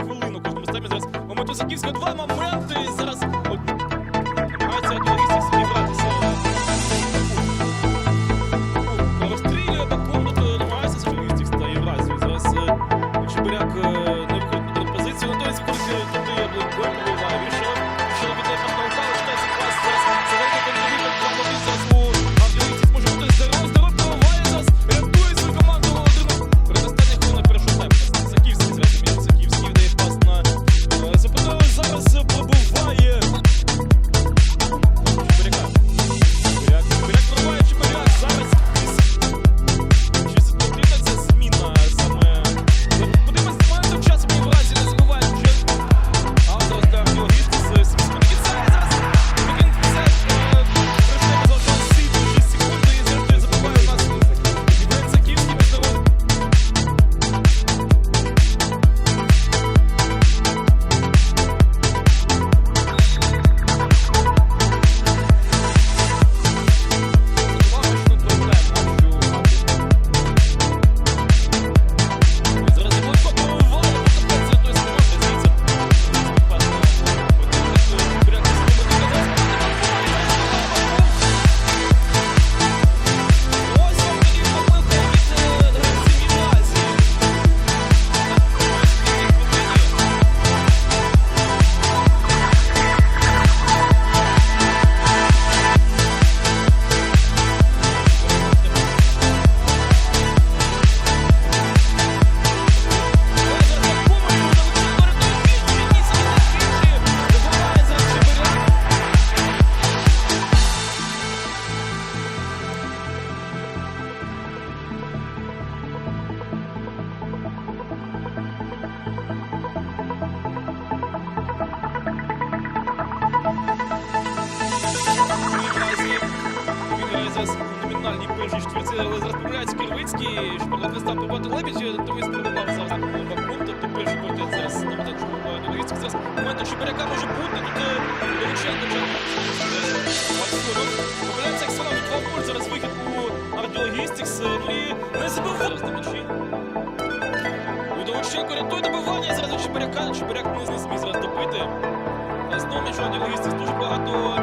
хвилину кожному стемі. Зараз у Матусиківського два моменти. Зараз номінальній першій четвірці, але зараз помиляється Кирвицький, шпорт не побати Лебідь, тому спробував зараз на Бакун, тобто перший квартет зараз на моточку Кирвицький зараз моменту Чебиряка може бути, тут е, Довиченко Помиляється Оксана, 2-0, зараз вихід у Ардіологістикс, ну і не забив зараз на м'ячі. Удовиченко рятує добивання, зараз у Чебиряка, Чебиряк не зміг зараз добити. Знову м'яч у Ардіологістикс дуже багато